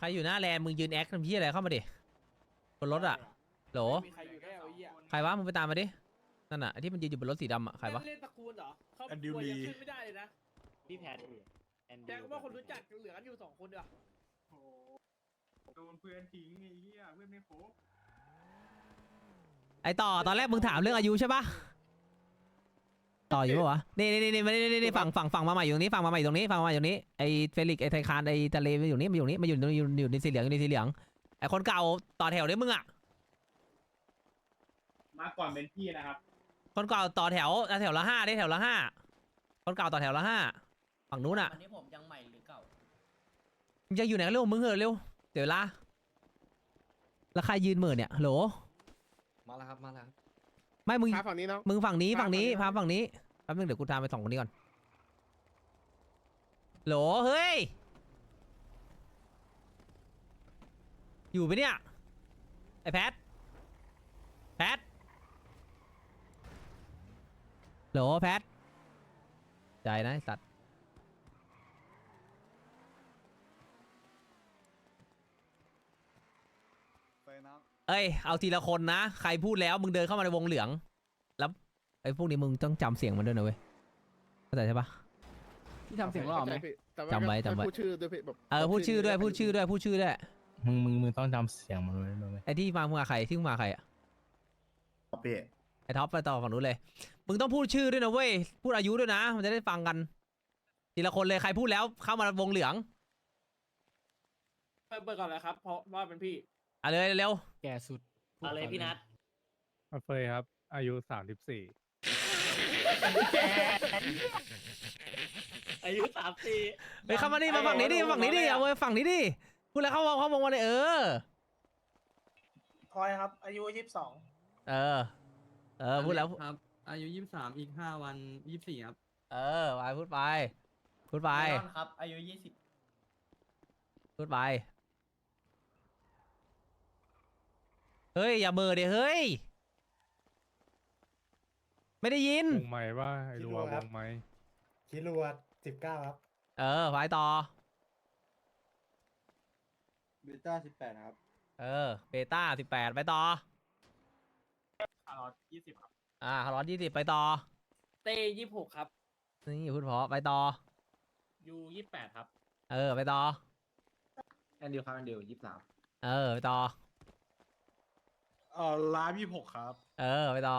ใครอยู่หน้าแลนด์มึงยืนแอคทำพี่อะไรเข้ามาดิบนรถอะโหลมีใครอยู่ได้เอาไอ้เหี้ยใครวะมึงไปตามมาดินั่นน่ะไอ้ที่มันยืนอยู่บนรถสีดำอะใครวะเล่นตระกูลเหรอเขาอันดิวตัวลี ยังขึ้นไม่ได้เลยนะพี่แพทแอนแจ้งว่าคนรู้จักเหลือกันอยู่สองคนเดียวโอ้โหโดนเพื่อนทิ้งไอ้เหี้ยเพื่อนไม่ครบไอต่อตอนแรกมึงถามเรื่องอายุใช่ปะ ต่ออยู่ปะวะ นี่นี่นี่นี่มานี่นี่นี่ฝั่งฝั่งฝั่งมาใหม่อยู่ตรงนี้ฝั่งมาใหม่อยู่ตรงนี้ฝั่งมาใหม่อยู่ตรงนี้ ไอเฟลิกซ์ไอไทคานไอทะเลมาอยู่นี่มาอยู่นี่มาอยู่อยู่อยู่อยู่ในสีเหลืองอยู่ในสีเหลือง ไอคนเก่าต่อแถวด้วยมึงอะมาก่อนเป็นพี่นะครับ คนเก่าต่อแถวแถวละห้าได้แถวละห้า คนเก่าต่อแถวละห้าฝั่งนู้นอะวันนี้ผมยังใหม่หรือเก่า มึงจะอยู่ไหนกันเร็วมึงเหอะเร็ว เดี๋ยวเวลาแล้วใครยืนเหมือเนี่ยโหลมาแล้วครับ มาแล้วครับ ไม่มึง พาฝั่งนี้เนาะ มึงฝั่งนี้พาฝั่งนี้ฝั่พางนี้ฝั่งนี้แป๊บนึงเดี๋ยวกูตามไปสองคนนี้ก่อน โหลเฮ้ย อยู่ปะเนี่ย ไอแพท แพท โหลแพท ใจนะไอ้สัตว์ ไปน้ เอ้ย เอาทีละคนนะ ใครพูดแล้วมึงเดินเข้ามาในวงเหลือง แล้วไอ้พวกนี้มึงต้องจำเสียงมันด้วยนะเว้ยเข้าใจใช่ปะพี่ทำเสียงหล่อไหมเข้าใจพี่แต่าจำไว้จำไว้ พูดชื่อด้วยพี่แบบเออพูดชื่อด้วยพูดชื่อด้วยพูดชื่อด้วยมึงมึงมึงต้องจำเสียงมันไว้ด้วยไหมไอ้ที่มามึงมาใครที่มึงมาใครอะพี่ไอ้ท็อปไปต่อฝั่งนู้นเลย มึงต้องพูดชื่อด้วยนะเว้ยพูดอายุด้วยนะ มันจะได้ฟังกัน ทีละคนเลยใครพูดแล้วเข้ามาวงเหลือง เปิดเปิดก่อนเลยครับ เพราะว่าเป็นพี่ อะเลยเร็วแก่สุดเอาเลยพี่นัทมาเฟยครับ อายุสามสิบสี่อายุสามสี่ไปเข้ามานี่มาฝั่งนี้ดิมาฝั่งนี้ดิเอาเว้ยฝั่งนี้ดิพูดแล้วเข้าวงเข้าวงมาเลยเออ พลอยครับ อายุยี่สิบสองเออ เออพูดแล้ว ครับ อายุยี่สิบสามอีกห้าวันยี่สิบสี่ครับ เออไปพูดไป พูดไปไอรอนครับ อายุยี่สิบพูดไป เฮ้ย อย่าเบอร์ดิเฮ้ย ไม่ได้ยิน วงไม้ว่าไอ้รัววงไม้คิดรัวสิบเก้าครับ เออไปต่อ เบต้าสิบแปดครับ เออเบต้าสิบแปดไปต่ออ่ารอยี่สิบครับอ่าร้อนยี่สิบไปต่อ เต้ยี่สิบหกครับนี่พูดเพราะไปต่อ ยูยี่แปดครับ เออ ไปต่อ แอนดิวครับแอนดิวยี่สิบสาม เออ ไปต่อ เอ่อลายี่หกครับ เออ ไปต่อ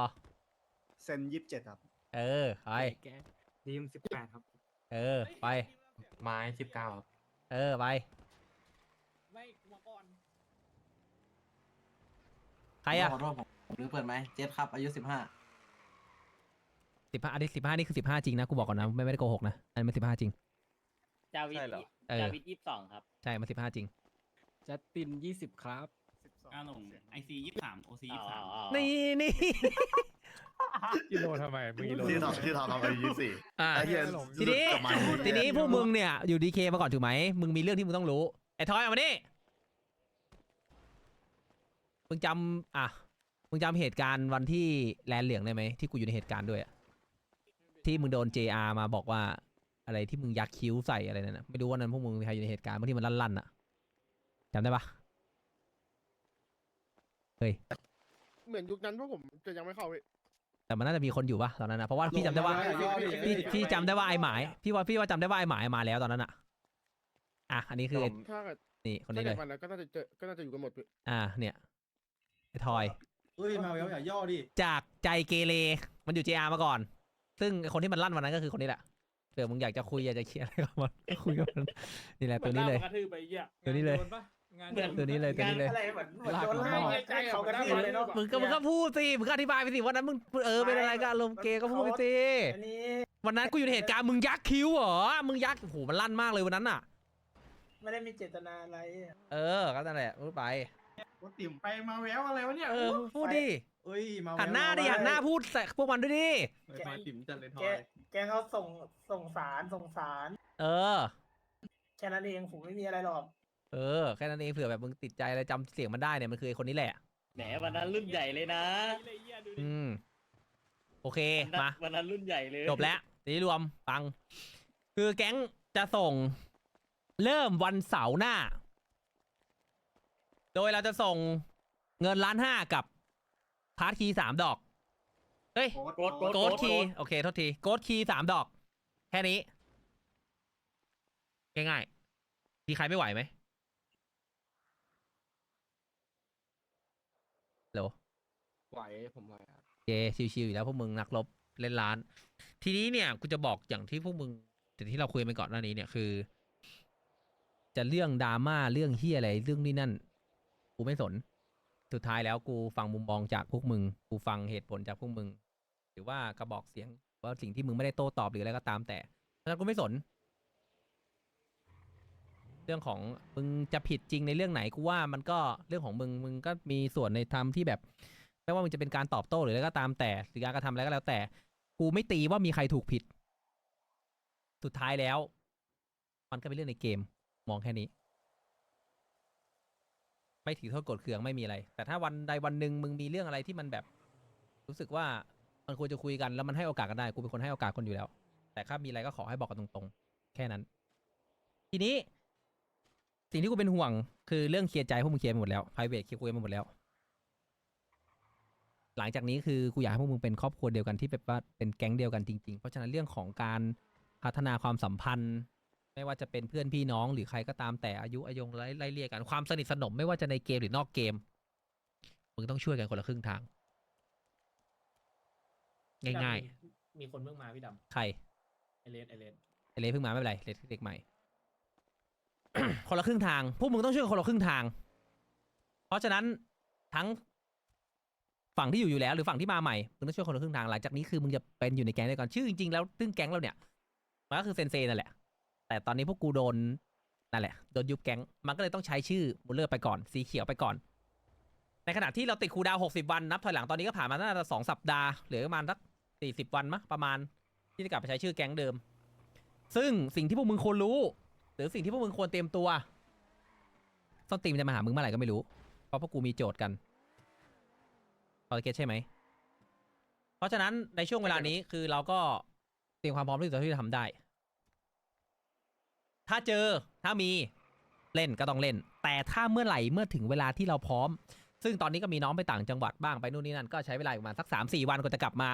เซนยี่สิบเจ็ดครับ เออ ไป แกดีมสิบแปดครับเออ ไป ไม้สิบเก้าครับ เออ ไป ไม่มาก่อนใครอะขอโทษผมผมลืมเปิดไหมเจฟครับ อายุสิบห้าสิบห้าอันนี้สิบห้านี่คือสิบห้าจริงนะ กูบอกก่อนนะ ไม่ไม่ได้โกหกนะ อันนี้มันสิบห้าจริง จาวิทใช่เหรอ เออ จาวิทยี่สิบสองครับ ใช่ มันสิบห้าจริง จัสตินยี่สิบครับอาหลงไอ ซียี่สามโอซีอ๋ยี่สามอนี่นี่กิโลทำไมมึงกิโลที่ทำที่ทำทำอายุยี่สิบสี่อ่าไอ้เหี้ยทีนี้กับมันทีนี้พวกมึงเนี่ยอยู่ดีเคมาก่อนถูกไหมมึงมีเรื่องที่มึงต้องรู้ไอ้ทอยเอามานี่มึงจำอะมึงจำเหตุการณ์วันที่แลนเหลืองได้ไหมที่กูอยู่ในเหตุการณ์ด้วยอะที่มึงโดน JR มาบอกว่าอะไรที่มึงยักคิ้วใส่อะไรนั่นนะไม่รู้ว่านั้นพวกมึงมีใครอยู่ในเหตุการณ์บางที่มันลั่นๆอะจำได้ปะ เฮ้ย เหมือนยุคนั้นพวกผมจะยังไม่เข้าพี่แต่มันน่าจะมีคนอยู่ปะตอนนั้นนะเพราะว่าพี่จำได้ว่า พี่พี่จำได้ว่าไอหมาย พี่ว่าพี่ว่าจำได้ว่าไอหมายมาแล้วตอนนั้นอะอะอันนี้คือไอ้ถ้าเกิดนี่คนถ้านี้เลเกิยดวันนั้นก็น่าจะเจอก็น่าจะอยู่กันหมดพี่อ่า เนี่ยไอทอย เฮ้ยมาเวลอย่าย่อดิจากใจเกเรมันอยู่ JR มาก่อน ซึ่งไอ้คนที่มันลั่นวันนั้นก็คือคนนี้แหละเผื่อมึงอยากจะคุยอยากจะเคลียร์อะไรกับมันก็คุยกับมันนี่แหละตัวนี้เลย กระทืบไปเหี้ยตัวนี้เลย เหมือนตัวนี้เลยตัวนี้เลยอะไรเหมือนเหมือนลากโดนมาไล่หม้อใกล้ๆเขากระทืบเลยเนาะมึงก็มึงก็พูดสิมึงก็อธิบายไปสิวันนั้นมึงเออเป็นอะไรกันอารมณ์เกย์ก็พูดไปสิอันนี้วันนั้นกูอยู่ในเหตุการณ์มึงยักคิ้วเหรอมึงยักโอ้โหมันลั่นมากเลยวันนั้นอะ ไม่ได้มีเจตนาอะไรเออก็นั่นแหละพูดไปว่าติ่มไปมาแววอะไรวะเนี่ยเออมึงพูดดิเฮ้ยมาเวลหันหน้าดิหันหน้าพูดใส่พวกมันด้วยดิไปไปติ่มจัดเลยทอแกยแกเขาส่งส่งสารส่งสาร เออแค่นั้นเองผมไม่มีอะไรหรอก เออแค่นั้นเองเผื่อแบบมึงติดใจอะไรจำเสียงมันได้เนี่ยมันคือไอ้คนนี้แหละ แหมวันนั้นรุ่นใหญ่เลยนะอืมโอเคมาวันนั้นรุ่นใหญ่เลยจบแล้วทีนี้รวมฟัง คือแก๊งจะส่ง เริ่มวันเสาร์หน้า โดยเราจะส่งเงินล้านห้ากับพาร์ทคีย์สามดอก เฮ้ยโกดโกดโกดคีย์โอเคโทษทีโกดคีย์สามดอก แค่นี้ ง่ายๆมีใครไม่ไหวไหมโหล ไหวผมไหวครับเคชิวๆอยู่แล้วพวกมึงนักรบเล่นล้าน ทีนี้เนี่ยกูจะบอกอย่างที่พวกมึงแต่ที่เราคุยไปก่อนหน้านี้เนี่ยคือ จะเรื่องดราม่าเรื่องเฮียอะไรเรื่องนี้นั่น กูไม่สน สุดท้ายแล้วกูฟังมุมมองจากพวกมึง กูฟังเหตุผลจากพวกมึง หรือว่ากระบอกเสียงว่าสิ่งที่มึงไม่ได้โต้ตอบหรืออะไรก็ตามแต่เพราะฉะนั้นกูไม่สน เรื่องของมึงจะผิดจริงในเรื่องไหนกูว่ามันก็เรื่องของมึงมึงก็มีส่วนในทำที่แบบ ไม่ว่ามันจะเป็นการตอบโต้หรืออะไรก็ตามแต่หรือการกระทำอะไรก็แล้วแต่ กูไม่ตีว่ามีใครถูกผิด สุดท้ายแล้ว มันก็เป็นเรื่องในเกม มองแค่นี้ ไม่ถือโทษกดเคืองไม่มีอะไร แต่ถ้าวันใดวันหนึ่งมึงมีเรื่องอะไรที่มันแบบ รู้สึกว่ามันควรจะคุยกันแล้วมันให้โอกาสกันได้ กูเป็นคนให้โอกาสคนอยู่แล้ว แต่ถ้ามีอะไรก็ขอให้บอกกันตรงๆ แค่นั้น ทีนี้สิ่งที่กูเป็นห่วงคือเรื่องเคลียร์ใจพวกมึงเคลียร์ไปหมดแล้ว private เคลียร์คุยไปหมดแล้ว หลังจากนี้คือกูอยากให้พวกมึงเป็นครอบครัวเดียวกันที่แบบว่าเป็นแก๊งเดียวกันจริงๆ เพราะฉะนั้นเรื่องของการพัฒนาความสัมพันธ์ ไม่ว่าจะเป็นเพื่อนพี่น้องหรือใครก็ตามแต่อายุอายงไล่ไล่เรียกกันความสนิทสนมไม่ว่าจะในเกมหรือนอกเกมมึงต้องช่วยกันคนละครึ่งทาง ง่ายมีคนเพิ่งมาพี่ดๆ ใครำไอเลสไอเลสไอเลสเพิ่งมาไม่เป็นไรเลสเด็กใหม่ คนละครึ่งทาง พวกมึงต้องช่วยกันคนละครึ่งทาง เพราะฉะนั้นทั้ง ฝั่งที่อยู่อยู่แล้วหรือฝั่งที่มาใหม่มึงต้องช่วยคนละครึ่งทางหลังจากนี้คือมึงจะเป็นอยู่ในแก๊งเดียวกันชื่อจริงๆแล้วซึ่งแก๊งเราเนี่ยมันก็คือเซนเซนั่นแหละ แต่ตอนนี้พวกกูโดนนั่นแหละโดนยุบแก๊งมันก็เลยต้องใช้ชื่อมูลเลอร์ไปก่อน สีเขียวไปก่อน ในขณะที่เราติดคูดาวน์60 วันนับถอยหลังตอนนี้ก็ผ่านมาน่าจะสองสัปดาห์เหลือประมาณสัก40 วันมั้งประมาณที่จะกลับไปใช้ชื่อแก๊งเดิม ซึ่งสิ่งที่พวกมึงควรรู้ หรือสิ่งที่พวกมึงควรเตรียมตัวส้นตีนมันจะมาหามึงเมื่อไหร่ก็ไม่รู้เพราะพวกกูมีโจทย์กัน พอเก็ตใช่ไหม เพราะฉะนั้นในช่วงเวลานี้คือเราก็เตรียมความพร้อมที่สุดที่จะทำได้ ถ้าเจอถ้ามีเล่นก็ต้องเล่น แต่ถ้าเมื่อไหร่เมื่อถึงเวลาที่เราพร้อม ซึ่งตอนนี้ก็มีน้องไปต่างจังหวัดบ้างไปนู่นนี่นั่นก็ใช้เวลาประมาณสักสามสี่วันกว่าจะกลับมา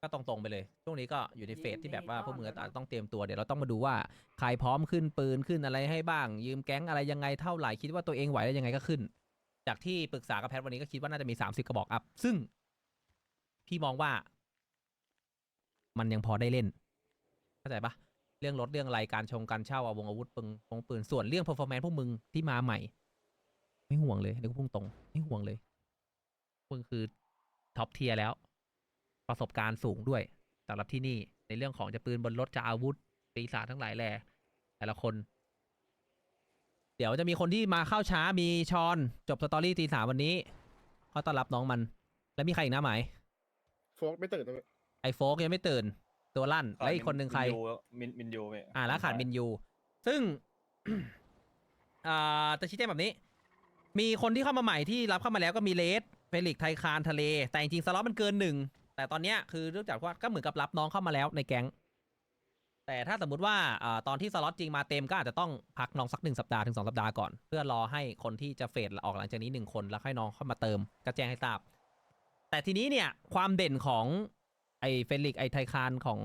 ก็ตรงๆไปเลย ช่วงนี้ก็อยู่ในเฟสที่แบบว่าพวกมึงอาจจะต้องเตรียมตัวเดี๋ยวเราต้องมาดูว่าใครพร้อมขึ้นปืนขึ้นอะไรให้บ้าง ยืมแก๊งอะไรยังไงเท่าไหร่คิดว่าตัวเองไหวแล้วยังไงก็ขึ้น จากที่ปรึกษากับแพทวันนี้ก็คิดว่าน่าจะมี30กระบอกอัพ ซึ่ง พี่มองว่า มันยังพอได้เล่น เข้าใจปะเรื่องรถเรื่องอะไรการชงการเช่าอาวงอาวุธปืนปงปืนส่วนเรื่อง performance พวกมึงที่มาใหม่ ไม่ห่วงเลยเดี๋ยวกูพุ่งตรงไม่ห่วงเลยมึงคือท็อปเทียร์แล้ว ประสบการณ์สูงด้วยสำหรับที่นี่ในเรื่องของจะปืนบนรถจะอาวุธปีศาจทั้งหลายแหล่แต่ละคน เดี๋ยวจะมีคนที่มาเข้าช้ามีชอน จบสตอรี่ตีสามวันนี้เขาต้อนรับน้องมัน แล้วมีใครอีกนะไหมายโฟกไม่ตื่นเลยไอโฟกยังไม่ตื่น ตัวลั่นแล้วอีกคนหนึ่งใคร มินมินยูพี่อ่าแล้วขาดมินยู ซึ่งอ่าจะชี้แจงแบบนี้ มีคนที่เข้ามาใหม่ที่รับเข้ามาแล้วก็มีเลสเฟลิกซ์ไทคารทะเล แต่จริงๆสล็อตมันเกินหนึ่งแต่ตอนเนี้ยคือเรื่องจากว่าก็เหมือนกับรับน้องเข้ามาแล้วในแก๊ง แต่ถ้าสมมุติว่าตอนที่สล็อตจริงมาเต็มก็อาจจะต้องพักน้องสักหนึ่งสัปดาห์ถึงสองสัปดาห์ก่อน เพื่อรอให้คนที่จะเฟดออกหลังจากนี้หนึ่งคนแล้วให้น้องเข้ามาเติมก็แจ้งให้ทราบ แต่ทีนี้เนี่ยความเด่นของไอเฟลิกไอไทคารของ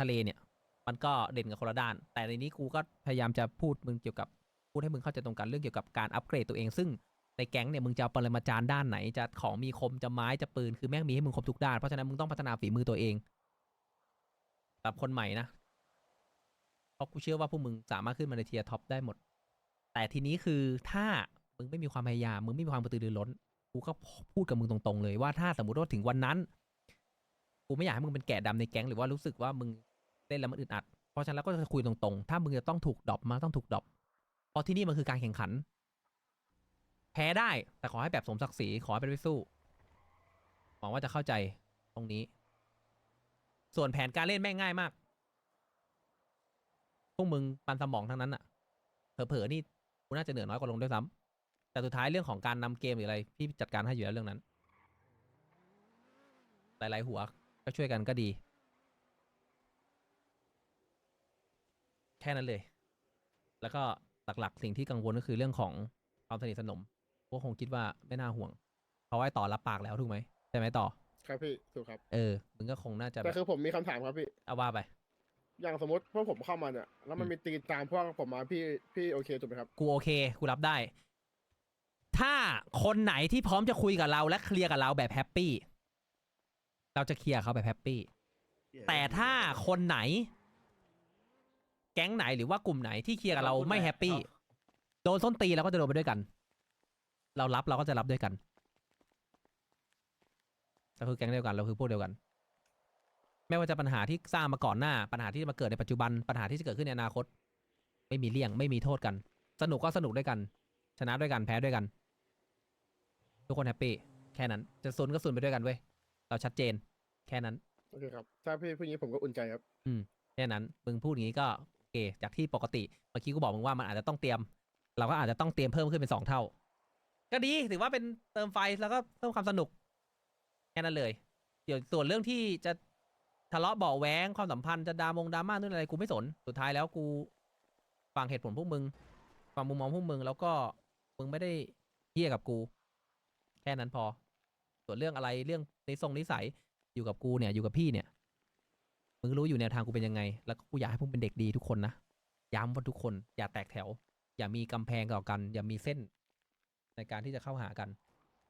ทะเลเนี่ย มันก็เด่นกับคนละด้าน แต่ในนี้กูก็พยายามจะพูดมึงเกี่ยวกับพูดให้มึงเข้าใจตรงกันเรื่องเกี่ยวกับการอัปเกรดตัวเอง ซึ่งในแก๊งเนี่ยมึงจะเอาปรมาจารย์ด้านไหนจะของมีคมจะไม้จะปืนคือแม่งมีให้มึงครบทุกด้านเพราะฉะนั้นมึงต้องพัฒนาฝีมือตัวเองกับคนใหม่นะ เพราะกูเชื่อว่าพวกมึงสามารถขึ้นมาในเทียร์ท็อปได้หมด แต่ทีนี้คือถ้ามึงไม่มีความพยายาม มึงไม่มีความกระตือรือร้น กูก็พูดกับมึงตรงๆเลยว่าถ้าสมมติว่าถึงวันนั้น กูไม่อยากให้มึงเป็นแกะดำในแก๊งหรือว่ารู้สึกว่ามึงเล่นแล้วมันอึดอัด เพราะฉะนั้นแล้วก็จะคุยตรงๆ ถ้ามึงจะต้องถูกดรอปมาต้องถูกดรอป เพราะที่นี่มันคือการแข่งขัน แพ้ได้แต่ขอให้แบบสมศักดิ์ศรีขอให้เป็นไปสู้หวังว่าจะเข้าใจตรงนี้ ส่วนแผนการเล่นแม่งง่ายมาก พวกมึงปันสมองทั้งนั้นอะเผลอๆนี่กูน่าจะเหนือน้อยกว่าลงด้วยซ้ำแต่สุดท้ายเรื่องของการนำเกมหรืออะไรพี่จัดการให้อยู่แล้วเรื่องนั้น หลายๆหัวก็ช่วยกันก็ดี แค่นั้นเลย แล้วก็หลักๆ สิ่งที่กังวลก็คือเรื่องของความสนิทสนมพวกคงคิดว่าไม่น่าห่วง เพราะว่าไอ้ต่อรับปากแล้วถูกไหมใช่ไหมต่อ ครับพี่ถูกครับ เออมึงก็คงน่าจะแบแต่บคือผมมีคำถามครับพี่เอาว่าไป อย่างสมมติพวกผมเข้ามาเนี่ยแล้วมันอืมมีตีตามพวกผมมาพี่พี่โอเคถูกไหมครับ กูโอเคกูรับได้ ถ้าคนไหนที่พร้อมจะคุยกับเราและเคลียร์กับเราแบบแฮปปี้เราจะเคลียร์เขาแบบแฮปปี้แต่ถ้าคนไหน แก๊งไหนหรือว่ากลุ่มไหนที่เคลียร์กับเราไม่แฮปปี้โดนส้นตีนเราก็จะโดนไปด้วยกัน เรารับเราก็จะรับด้วยกันเราคือแก๊งเดียวกันเราคือพวกเดียวกัน ไม่ว่าจะปัญหาที่สร้างมาก่อนหน้า ปัญหาที่จะมาเกิดในปัจจุบันปัญหาที่จะเกิดขึ้นในอนาคต ไม่มีเลี่ยงไม่มีโทษกัน สนุกก็สนุกด้วยกัน ชนะด้วยกันแพ้ด้วยกัน ทุกคนแฮปปี้แค่นั้น จะซุนก็ซุนไปด้วยกันเว้ยเราชัดเจน แค่นั้น โอเคครับ ถ้าพี่พูดอย่างนี้ผมก็อุ่นใจครับแค่นั้นมึงพูดอย่างนี้ก็โอเคจากที่ปกติเมื่อกี้กูบอกมึงว่ามันอาจจะต้องเตรียม เราก็อาจจะต้องเตรียมเพิ่มขึ้นเป็นสองเท่า ก็ดีถือว่าเป็นเติมไฟแล้วก็เพิ่มความสนุกแค่นั้นเลย เดี๋ยวส่วนเรื่องที่จะ ทะเลาะเบาะแว้งความสัมพันธ์จะดามงดราม่านู่นอะไรกูไม่สนสุดท้ายแล้วกูฟังเหตุผลพวกมึงฟังมุมมองพวกมึงแล้วก็มึงไม่ได้เฮี้ยกับกู แค่นั้นพอ ส่วนเรื่องอะไรเรื่องในทรงนิสัยอยู่กับกูเนี่ยอยู่กับพี่เนี่ยมึงรู้อยู่แนวทางกูเป็นยังไง แล้วก็กูอยากให้พวกเป็นเด็กดีทุกคนนะย้ำว่าทุกคนอย่าแตกแถว อย่ามีกำแพงต่อกัน อย่ามีเส้น ในการที่จะเข้าหากัน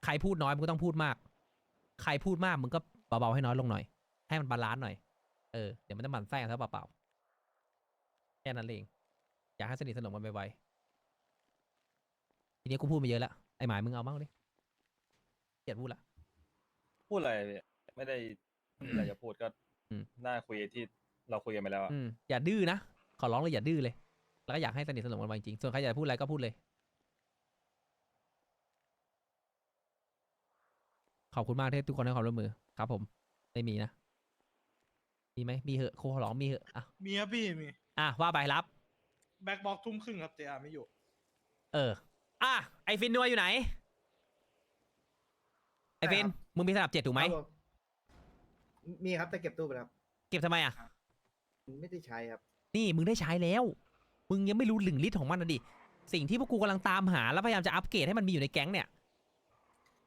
ใครพูดน้อยมึงก็ต้องพูดมาก ใครพูดมากมึงก็เบาๆให้น้อยลงหน่อย ให้มันบาลานซ์หน่อย เออ เดี๋ยวมันจะหมั่นไส้กันซะเปล่าๆ แค่นั้นเอง อยากให้สนิทสนมกันไวๆ ทีนี้กูพูดมาเยอะแล้ว ไอ้หมายมึงเอาบ้างดิเกลียดพูดละ พูดอะไรเนี่ยไม่ได้มีอะไรจะพูดก็อืม น่าคุยที่เราคุยกันไปแล้วอะอืม อย่าดื้อนะ ขอร้องเลยอย่าดื้อเลย แล้วก็อยากให้สนิทสนมกันไวจริงส่วนใครอยากจะพูดอะไรก็พูดเลย ขอบคุณมากที่ทุกคนให้ความร่วมมือ ครับผม ไม่มีนะ มีไหมมีเหอะโคขอร้องมีเหอะอะมีครับพี่มีอะว่าไปรับ แบ็กบ็อกทุ่มครึ่งครับเจอาไม่อยู่ เออ อะไอฟินนัวอยู่ไหน ไอฟิน มึงมีสนับเจ็ดถูกไหมมีครับแต่เก็บตู้ไปครับเก็บทำไมอะ ไม่ได้ใช้ครับ นี่มึงได้ใช้แล้ว มึงยังไม่รู้หลึงลิตรของมันนะดิ สิ่งที่พวกกูกำลังตามหาแล้วพยายามจะอัปเกรดให้มันมีอยู่ในแก๊งเนี่ย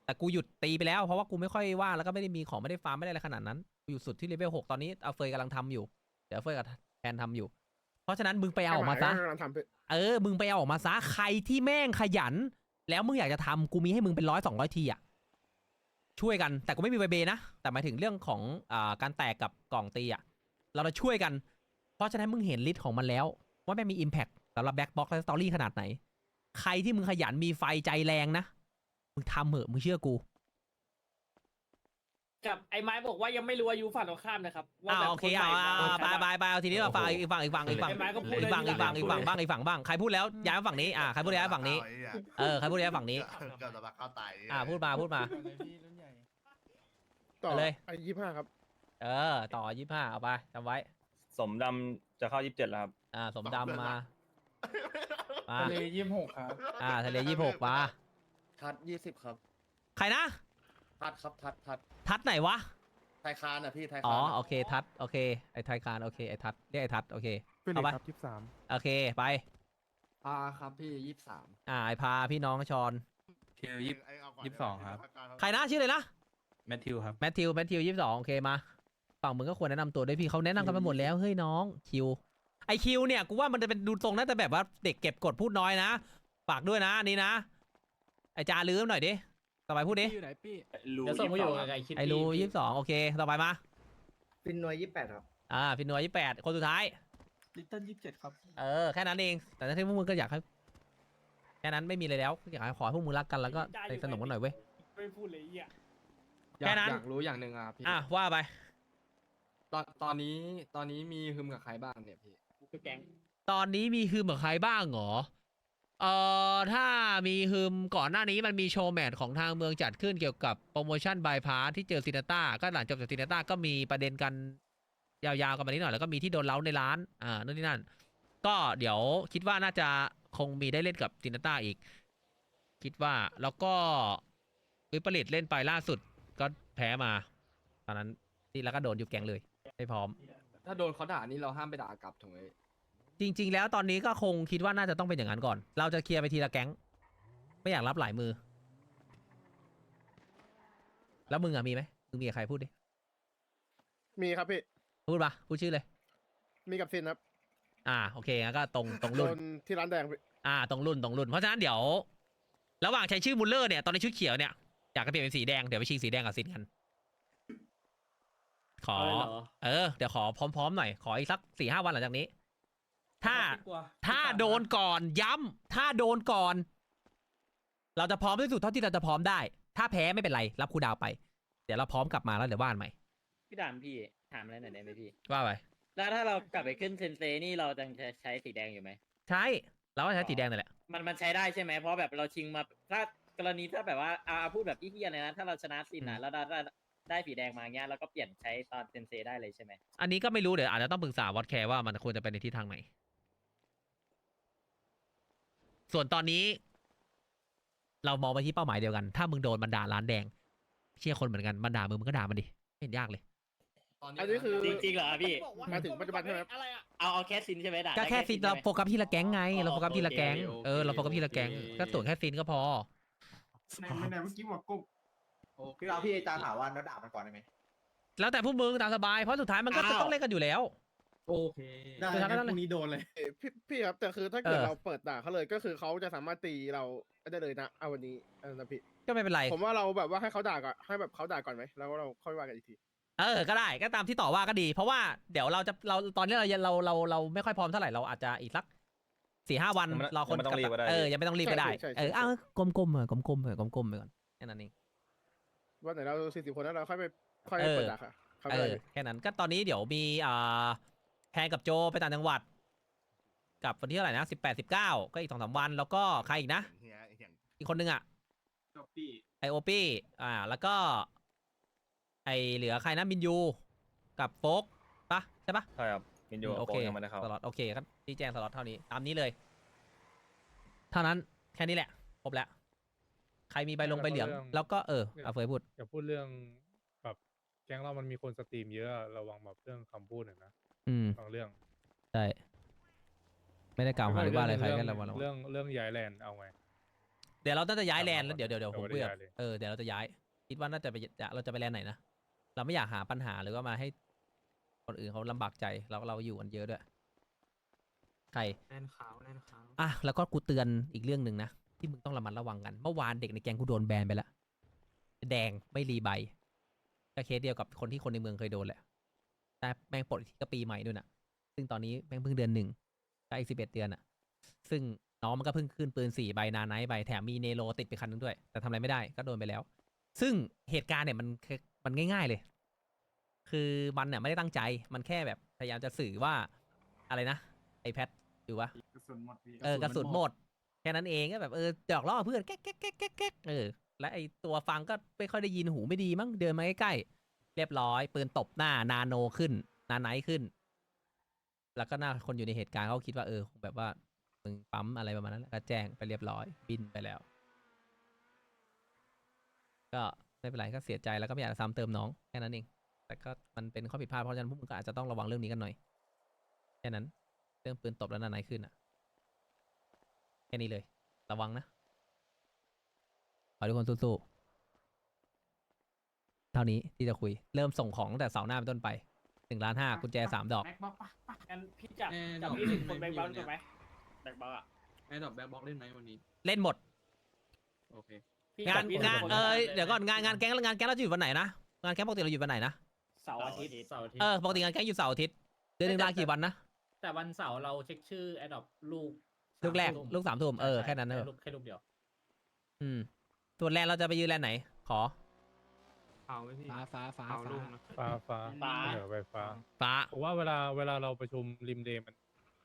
แต่กูหยุดตีไปแล้วเพราะว่ากูไม่ค่อยว่างแล้วก็ไม่ได้มีของไม่ได้ฟาร์มไม่ได้อะไรขนาดนั้นกูอยู่สุดที่เลเวลหกตอนนี้เอาเฟยกำลังทำอยู่ เดี๋ยวเฟยกับแทนทำอยู่ เพราะฉะนั้นมึงไปเอาออกมาซะ กำลังทำพี่เออ มึงไปเอาออกมาซะ ใครที่แม่งขยัน แล้วมึงอยากจะทำกูมีให้มึงเป็นร้อยสองร้อยทีอะช่วยกัน แต่กูไม่มีใบเบนะ แต่หมายถึงเรื่องของอ่าการแตกกับกล่องตีอะเราจะช่วยกัน เพราะฉะนั้นมึงเห็นลิสต์ของมันแล้ว ว่าแม่งมี Impact สำหรับแบ็คบ็อกและสตอรี่ขนาดไหน ใครที่มึงขยันมีไฟใจแรงนะ มึงทำเหอะมึงเชื่อกูกับไอ้ไม้บอกว่ายังไม่รู้อายุฝั่งตรงข้ามนะครับว่าอ่าแบบโอเคนใหม่เอาเอามาเอาไปไปไปเอาทีนี้มาฟังอีกฝั่งอีกฝั่งอีกฝั่งไอ้ไม้ก็พูดอีกฝั่งได้อีกฝั่งทีอีกหลัฝั่งงอีกฝั่งบ้างอีกฝั่งบ้างใครพูดแล้วย้ายมาฝั่งนี้อ่าใครพูดแล้วย้ายมาฝั่งนี้เออใครพูดแล้วย้ายมาฝั่งนี้ เกือบจะมาเข้าตายอ่าพูดมาพูดมา ต่อเลย ไอ้ยี่ห้าครับ เออ ต่อยี่ห้าเอาไปจำไว้ สมดำจะเข้ายี่สิบเจ็ดแล้วครับ อ่า สมดำมามาทะเลยี่สิบหกครับ อ่าทะเลยี่หกมา ทัดยี่สิบครับ ใครนะ ทัดครับทัดทัดทัดไหนวะ ไทยคานอะพี่ไทยอ๋อคานโอเคทัดโอเคไอ้ไทยคารโอเคไอ้ทัดเรียกไอ้ทัดโอเค เป็นเอาไป ครับยี่สิบสามโอเคไป อ่าครับพี่ยี่สิบสามอ่าไอ้พาพี่น้องชอนคิวยี่สิบสองครับ ใครนะชื่อเลยนะแมทธิวครับ แมทธิวแมทธิวยี่สิบสองโอเคมาฝั่งมึงก็ควรแนะนำตัวด้วยพี่เขาแนะนำกันไปหมดแล้วเฮ้ยน้องคิวไอคิวเนี่ยกูว่ามันจะเป็นดูทรงน่าจะแบบว่าเด็กเก็บกดพูดน้อยนะฝากด้วยนะอันนี่นะ ไอจาลืมหน่อยดิต่อไปพูดดิพี่อยู่ไหนพี่เดี๋ยวส่งมาอยู่กับไอ้คิดไอรูยี่สิบสองโอเค ต่อไปมาฟินนวยยี่สิบแปดครับ อ่าฟินนัวยี่แปดคนสุดท้าย ลิตเติ้ลยี่สิบเจ็ดครับ เออแค่นั้นเองแต่ถ้าพวกมึงก็อยากให้แค่นั้นไม่มีอะไรแล้วอยากให้ขอให้พวกมึงรักกันแล้วก็สนิทสนมกันหน่อยเว้ย ไม่พูดเลยอะอยาแค่กนั้น อยากรู้อย่างหนึ่งอะพี่อะว่าไปตอนตอนนี้ตอนนี้มีฮึมกับใครบ้างเนี่ยพี่ คือแก๊งตอนนี้มีฮืมกับใครบ้างเหรอ เอ่อถ้ามีฮืมก่อนหน้านี้มันมีโชว์แมตช์ของทางเมืองจัดขึ้นเกี่ยวกับโปรโมชั่นบายพาสที่เจอซินาต้าก็หลังจบจากซินาต้าก็มีประเด็นกันยาวๆกันมานิดหน่อยแล้วก็มีที่โดนเล้าในร้านอ่านู่นนี่นั่น ก็เดี๋ยวคิดว่าน่าจะคงมีได้เล่นกับซินาต้าอีก คิดว่าแล้วก็วิปริตเล่นไปล่าสุดก็แพ้มา ตอนนั้นนี่แล้วก็โดนยุบแกงเลย ไม่พร้อม ถ้าโดนเขาด่านี่เราห้ามไปด่ากลับถูกไหม จริง ๆ แล้วตอนนี้ก็คงคิดว่าน่าจะต้องเป็นอย่างนั้นก่อน เราจะเคลียร์ไปทีละแก๊ง ไม่อยากรับหลายมือ แล้วมึงอะมีไหมมึงมีกับใครพูดดิ มีครับพี่ พูดปะพูดชื่อเลย มีกับซินครับอ่าโอเคงั้นก็ตรงตรงโดรุ่น นที่ร้านแดงพี่อ่าตรงรุ่นตรงรุ่น เพราะฉะนั้นเดี๋ยว ระหว่างใช้ชื่อมุลเลอร์เนี่ยตอนนี้ชุดเขียวเนี่ยอยากจะเปลี่ยนเป็นสีแดงเดี๋ยวไปชิงสีแดงกับซินกัน ขอเออเดี๋ยวขอพร้อมๆหน่อยขออีกสักสี่ห้าวันหลังจากนี้ ถ้าถ้าโดนก่อนย้ำถ้าโดนก่อน เราจะพร้อมที่สุดเท่าที่เราจะพร้อมได้ ถ้าแพ้ไม่เป็นไร รับครูดาวไป เดี๋ยวเราพร้อมกลับมาแล้วเดี๋ยวว่านใหม่ พี่ดามพี่ถามอะไรหน่อยได้ไหมพี่ ว่าไปแล้วถ้าเรากลับไปขึ้นเซนเซนี่เราจะใช้สีแดงอยู่ไหม ใช่เราก็ใช้สีแดงนั่นแหละมันมันใช้ได้ใช่ไหมเพราะแบบเราชิงมาถ้ากรณีถ้าแบบว่าอาพูดแบบอีเทียเลยนะถ้าเราชนะซินอืนะมแล้วได้ได้ได้สีแดงมาเงี้ยเราก็เปลี่ยนใช้ตอนเซนเซได้เลยใช่ไหมอันนี้ก็ไม่รู้เดี๋ยวอาจจะต้องปรึกษาวอตแคร์ว่ามันควรจะไปในทิศทางไหน ส่วนตอนนี้ เรามองไปที่เป้าหมายเดียวกัน ถ้ามึงโดนบันดาร้านแดง เชี่ยคนเหมือนกันบันดามึงมึงก็ด่ามันดิไม่เห็นยากเลยตอนนี้อันนี้คือ จริงๆเหรอพี่ มาถึงปัจจุบันใช่ไหมครับเอาเอาแค่ซินใช่ไหมด่าก็ได้แค่ซินเราใช่ไหมโฟกัสที่ละแก๊งไง เราโฟกัสที่ละแก๊งโอเคเออเราโฟกัสที่ละแก๊งโอเค ก็ตรวจแค่ซินก็พอไหนไม่ไหนเมื่อกี้บอกกุ๊กพี่เราพี่จาถามว่าแล้วด่ามันก่อนได้ไหมแล้วแต่พวกมึงตามสบายเพราะสุดท้ายมันก็จะต้องเล่นกันอยู่แล้ว โอเคได้สุดท้ายก็งั้นั่นนพเลยรุ่งนี้โดนเลย เอ้ยพี่พี่ครับแต่คือถ้าเกิดเออ เราเปิดด่าเขาเลยก็คือเขาจะสามารถตีเราได้เลยนะเอาวันนี้เออนะพี่ก็ไม่เป็นไร ผมว่าเราแบบว่าให้เขาด่าก่อนให้แบบเขาด่าก่อนไหมแล้วเราค่อยว่ากันอีกทีเออ ก็ได้ก็ตามที่ต่อว่าก็ดี เพราะว่าเดี๋ยวเราจะเราตอนนี้เรายังเราเราเราไม่ค่อยพร้อมเท่าไหร่เราอาจจะอีกสักสี่ห้าวันยังไม่รอคนยังไม่ต้องรีบก็ได้ เออยังไม่ต้องรีบก็ได้ใช่ใช่ใช่เอออ้าวกลมๆเออกลมๆเออกลมๆไปก่อนแค่นั้นเองว่าไหนเราสี่สิบคนแล้วเราค่อยไปค่อยเออเปิดด่าค่ะเขาเอได้อเลยแค่นั้นก็ตอนนี้เดี๋ยวมีอ่าแพ นกับโจไปต่างจังหวัดกับวันที่เท่าไหร่นะสิบแปดสิบเก้าก็อีกสองสามวันแล้วก็ใครอีกนะอีกคนนึงอะจบพี่ไอโอปี้อ่าแล้วก็ ไอเหลือใครนะมินยู กับโฟกปะใช่ปะ ใช่ครับมินยูโอโอเคเคยังไม่ได้เข้า สล็อตโอเคครับที่แจ้งสล็อตเท่านี้ตามนี้เลย เท่านั้นแค่นี้แหละครบแล้วใครมีใบลงใบเหลือง แล้วก็เออเอาเฟยพูด อย่าพูดเรื่องแบบแก๊งเรามันมีคนสตรีมเยอะระวังแบบเรื่องคำพูดหน่อยนะ อืมบางเรื่องใช่ไม่ได้กล่าวหาหรือว่าอะไรใครเงแค่ระวังระวังเรื่องเรื่องย้ายแลนด์เอาไง เดี๋ยวเราต้องจะย้ายแลนด์เอาแล้วเดี๋ยวเดี๋ยวเดี๋ยวเอาผมไว้คุยกับย้ายเลยเออเดี๋ยวเราจะย้าย คิดว่าน่าจะไปจะเราจะไปแลนด์ไหนนะเราไม่อยากหาปัญหาหรือว่ามาให้ คนอื่นเขาลำบากใจเราเราอยู่กันเยอะด้วยใครแน่นขาวแน่นขาวอะแล้วก็กูเตือนอีกเรื่องหนึ่งนะที่มึงต้องระมัดระวังกันเมื่อวานเด็กในแก๊งกูโดนแบนไปแล้วแดงไม่รีใบก็เคสเดียวกับคนที่คนในเมืองเคยโดนแหละ แต่แม่งปลดอีกทีก็ปีใหม่ด้วยนะซึ่งตอนนี้แม่งเพิ่งเดือนหนึ่งก็อีกสิบเอ็ดเดือนอะซึ่งน้องมันก็เพิ่งขึ้นปืนสี่ใบนาไนท์ใบแถมมีเนโรติดไปคันนึงด้วย แต่ทำอะไรไม่ได้ก็โดนไปแล้ว ซึ่งเหตุการณ์เนี่ยมันคือมันง่าย ๆเลย คือมันเนี่ยไม่ได้ตั้งใจมันแค่แบบพยายามจะสื่อว่าอะไรนะไอแพทอยู่วะกระสุนหมดพี่เออกระสุนหมดแค่นั้นเองก็แบบเออหยอกล้อเพื่อนแก๊กแก๊กแก๊กแก๊กแก๊กเออและไอตัวฟังก็ไม่ค่อยได้ยินหูไม่ดีมั้งเดินมาใกล้ๆ เรียบร้อย ปืนตบหน้านาโนขึ้น นาไนท์ขึ้น แล้วก็หน้าคนอยู่ในเหตุการณ์เขาคิดว่าเออคงแบบว่ามึงปั๊มอะไรประมาณนั้นแหละก็แจ้งไปเรียบร้อย บินไปแล้ว ก็ไม่เป็นไรก็เสียใจแล้วก็ไม่อยากซ้ำเติมน้องแค่นั้นเองแต่ก็มันเป็นข้อผิดพลาดเพราะฉะนั้นพวกมึงก็อาจจะต้องระวังเรื่องนี้กันหน่อยแค่นั้น เรื่องปืนตบแล้วนาไนท์ขึ้นอะแค่นี้เลย ระวังนะขอทุกคนสู้ๆ ท่านี้ที่จะคุยเริ่มส่งของตั้งแต่เสาร์หน้าเป็นต้นไปหนึ่งล้านห้ากุญแจสามดอกแบ็คบ็อกปะปะงั้นพี่จับแน่จับดอกยี่สิบเล่นคนไหมแบงค์พี่บอลวันเนี้ถูยกไหมแบงค์บอลอะไอ้ดอกแบ็คบ็อกเล่นไหมวันนี้ เล่นหมด โอเค พี่งานจับ20งานคเออลเดี๋ยวก่อนงานงานแก๊งงานแก๊งเราจะอยู่วันไหนนะงานแก๊งปกติเราอยู่วันไหนนะเสาร์อาทิตย์เสาร์อาทิตย์ เออปกติงานแก๊งอยู่เสาร์อาทิตย์เดือนหนึ่งลากี่วันนะแต่วันเสาร์เราเช็คชื่อแอดดอปลูกลูกแรกลูกสามทุ่มเออแค่นั้นเออลูกแค่ลูกเดียว อืมส่วนแลนด์เราจะไปยืนแลนด์ไหน ขอ เผาไหมพี่ฟ้าฟ้าฟ้าเผาลูกนะฟ้าฟ้าฟ้าเออไปฟ้าฟ้า ผมว่าเวลาเวลาเราประชุมริมเดย์มัน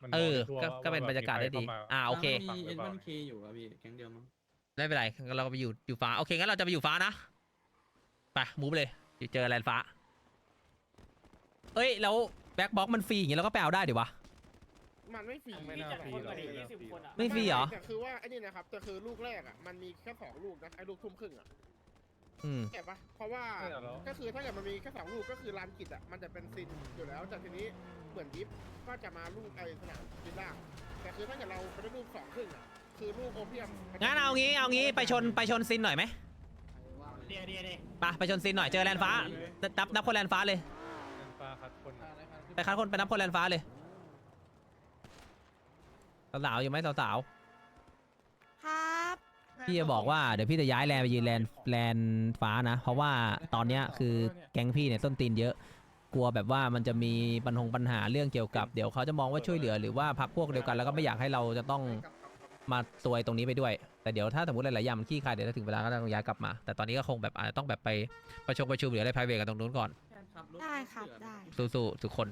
มันเออ มงได้ทั่วก็ว่าก็เป็นว่บรรยากาศได้ดีมีใคเข้มอ่า โอเคมีฟังหเอ็รืนอเปล่าวันเคอยู่อะพี่แก๊งเดียวมั้งไม่เป็นไรงั้นเราไปอยู่อยู่ฟ้า โอเค งั้นเราจะไปอยู่ฟ้านะ ไป มูฟไปเลยเดี๋ยวเจอแลนด์ฟ้า เอ้ย แล้วแบ็คบ็อกมันฟรีอย่างงี้เราก็ไปเอาได้ดิวะ มันไม่ฟรีไม่น่าฟรีหรอกยี่สิบคนอะไม่ฟรีเหรอ แต่คือว่าไอ้นี่นะครับแต่คือลูกแรกอะมันมีแค่สองลูกนะไอ้ลูกทุ่มครึ่งอะ อืม เก็บปะเพราะว่าใช่เหรอ ก็คือถ้าเกิดมันมีแค่สองลูกก็คือลานกิจอะมันจะเป็นซินอยู่แล้วแต่ทีนี้เหมือนยิปก็จะมาลูกไอสนามกินล่างแต่คือถ้าเกิดเราไปได้ลูกสองครึ่งอะคือลูกโอเพียมมัจะงั้นเอางี้เอางี้ไปชนไปชนซินหน่อยไหมเดียวเดียวเดียวไปไปชนซินหน่อยเจอแลนฟ้านับนับคนแลนฟ้าเลยเงินฟ้าคัดคนอะไปคัดคนไปนับคนแลนฟ้าเลยสาวๆอยู่ไหมสาวครับๆ พี่จะบอกว่าเดี๋ยวพี่จะย้ายแลนไปยืนแลนแลนฟ้านะ เพราะว่าตอนเนี้ยคือแก๊งพี่เนี่ยต้นตีนเยอะ กลัวแบบว่ามันจะมีปัญหาปัญหาเรื่องเกี่ยวกับเดี๋ยวเขาจะมองว่าช่วยเหลือหรือว่าพักพวกเดียวกันแล้วก็ไม่อยากให้เราจะต้องมาซวยตรงนี้ไปด้วย แต่เดี๋ยวถ้าสมมติหลายๆอย่างมันขี้คายเดี๋ยวถ้าถึงเวลาก็ต้องย้ายกลับมา แต่ตอนนี้ก็คงแบบอาจจะต้องแบบไปประชุมประชุมหรืออะไร private กันตรงนู้นก่อนได้ครับได้สู้ๆทุกคน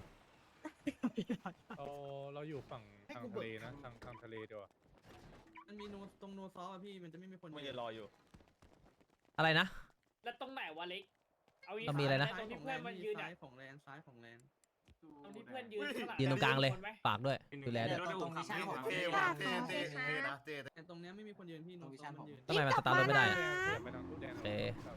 เราเราอยู่ฝั่งทางทะเลนะทางทางทะเลดีกว่า มันมีโนตรงโนซอฟอะพี่มันจะไม่มีคนมันจะรออยู่ อะไรนะ แล้วตรงไหนวะเล็ก เอาอีกต้องมีอะไรนะ ตรงที่เพื่อนมันยืนซ้าอะยของแลนซ้ายของแลนตรงที่เพื่อนยืนข้างหลังยืนตรงกลางเลยมีคนไหมฝากด้วย ดูแลด้วย ตรงนี้ใช่ของเท่ว่ะเท่เท่เท่นะแต่ตรงเนี้ยไม่มีคนยืนพี่โนซอฟมันยืน ทำไมมันสตาร์ทรถไม่ได้อะเดี๋ยวไปทางตู้แดงโอเคครับ